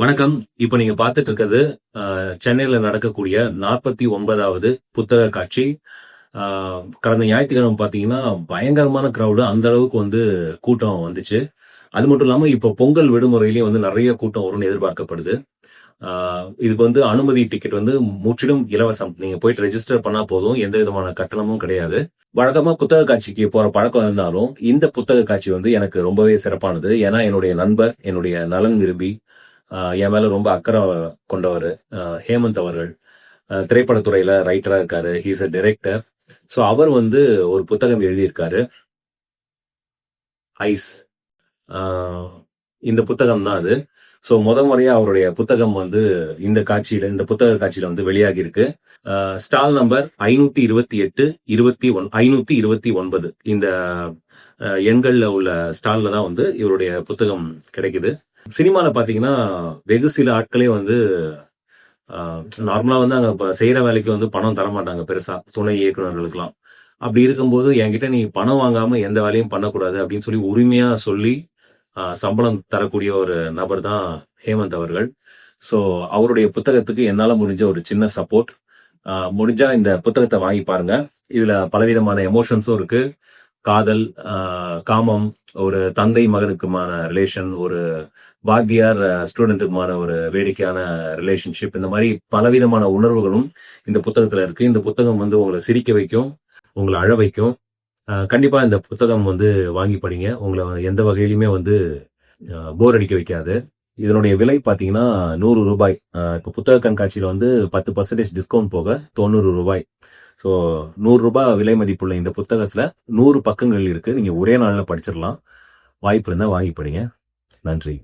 வணக்கம். இப்போ நீங்க பார்த்துட்டு இருக்கிறது சென்னையில நடக்கக்கூடிய நாற்பத்தி ஒன்பதாவது புத்தக காட்சி. கடந்த ஞாயிற்றுக்கிழமை பார்த்தீங்கன்னா பயங்கரமான கிரௌடு அந்த அளவுக்கு வந்து கூட்டம் வந்துச்சு. அது மட்டும் இல்லாம இப்போ பொங்கல் விடுமுறையிலயும் வந்து நிறைய கூட்டம் வரும்னு எதிர்பார்க்கப்படுது. இதுக்கு வந்து அனுமதி டிக்கெட் வந்து முற்றிலும் இலவசம். நீங்க போயிட்டு ரெஜிஸ்டர் பண்ணா போதும். எந்த விதமான கட்டணமும் கிடையாது. வழக்கமா புத்தக காட்சிக்கு போற பழக்கம் இருந்தாலும் இந்த புத்தக காட்சி வந்து எனக்கு ரொம்பவே சிறப்பானது. ஏன்னா என்னுடைய நண்பர் என்னுடைய நலன் விரும்பி என் மேல ரொம்ப அக்கறை கொண்டவர் ஹேமந்த் அவர்கள். திரைப்படத்துறையில ரைட்டரா இருக்காரு. ஹீஸ் அ டிரெக்டர் ஸோ அவர் வந்து ஒரு புத்தகம் எழுதியிருக்காரு. ஐஸ் இந்த புத்தகம் தான் அது. ஸோ முத முறையா அவருடைய புத்தகம் வந்து இந்த காட்சியில இந்த புத்தக காட்சியில வந்து வெளியாகி இருக்கு ஸ்டால் நம்பர் ஐநூத்தி இருபத்தி எட்டு இருபத்தி ஒன் ஐநூத்தி இருபத்தி ஒன்பது. இந்த எண்களில் எண்கள்ல உள்ள ஸ்டால்ல தான் வந்து இவருடைய புத்தகம் கிடைக்குது. சினிமால பாத்தீங்கன்னா வெகு சில ஆட்களே வந்து நார்மலா வந்து அங்க இப்ப செய்யற வேலைக்கு வந்து பணம் தர மாட்டாங்க பெருசா. துணை இயக்குநர்களுக்கெல்லாம். அப்படி இருக்கும்போது என்கிட்ட நீ பணம் வாங்காம எந்த வேலையும் பண்ணக்கூடாது அப்படின்னு சொல்லி உரிமையா சொல்லி சம்பளம் தரக்கூடிய ஒரு நபர் தான் ஹேமந்த் அவர்கள். ஸோ அவருடைய புத்தகத்துக்கு என்னால் முடிஞ்ச ஒரு சின்ன சப்போர்ட். முடிஞ்சா இந்த புத்தகத்தை வாங்கி பாருங்க. இதுல பலவிதமான எமோஷன்ஸும் இருக்கு. காதல் காமம் ஒரு தந்தை மகனுக்குமான ரிலேஷன் ஒரு வாத்தியார் ஸ்டூடெண்ட்டுக்குமான ஒரு வேடிக்கையான ரிலேஷன்ஷிப் இந்த மாதிரி பலவிதமான உணர்வுகளும் இந்த புத்தகத்துல இருக்கு. இந்த புத்தகம் வந்து உங்களை சிரிக்க வைக்கும் உங்களை அழ வைக்கும். கண்டிப்பா இந்த புத்தகம் வந்து வாங்கி படிங்க. உங்களை எந்த வகையிலுமே வந்து போர் அடிக்க வைக்காது. இதனுடைய விலை பார்த்தீங்கன்னா நூறு ரூபாய். இப்போ புத்தக கண்காட்சியில் வந்து பத்து பர்சன்டேஜ் டிஸ்கவுண்ட் போக தொண்ணூறு ரூபாய். ஸோ நூறுரூபா விலை மதிப்புள்ள இந்த புத்தகத்தில் நூறு பக்கங்கள் இருக்குது நீங்கள் ஒரே நாளில் படிச்சிடலாம் வாய்ப்பு இருந்தால் வாங்கி படிங்க. நன்றி.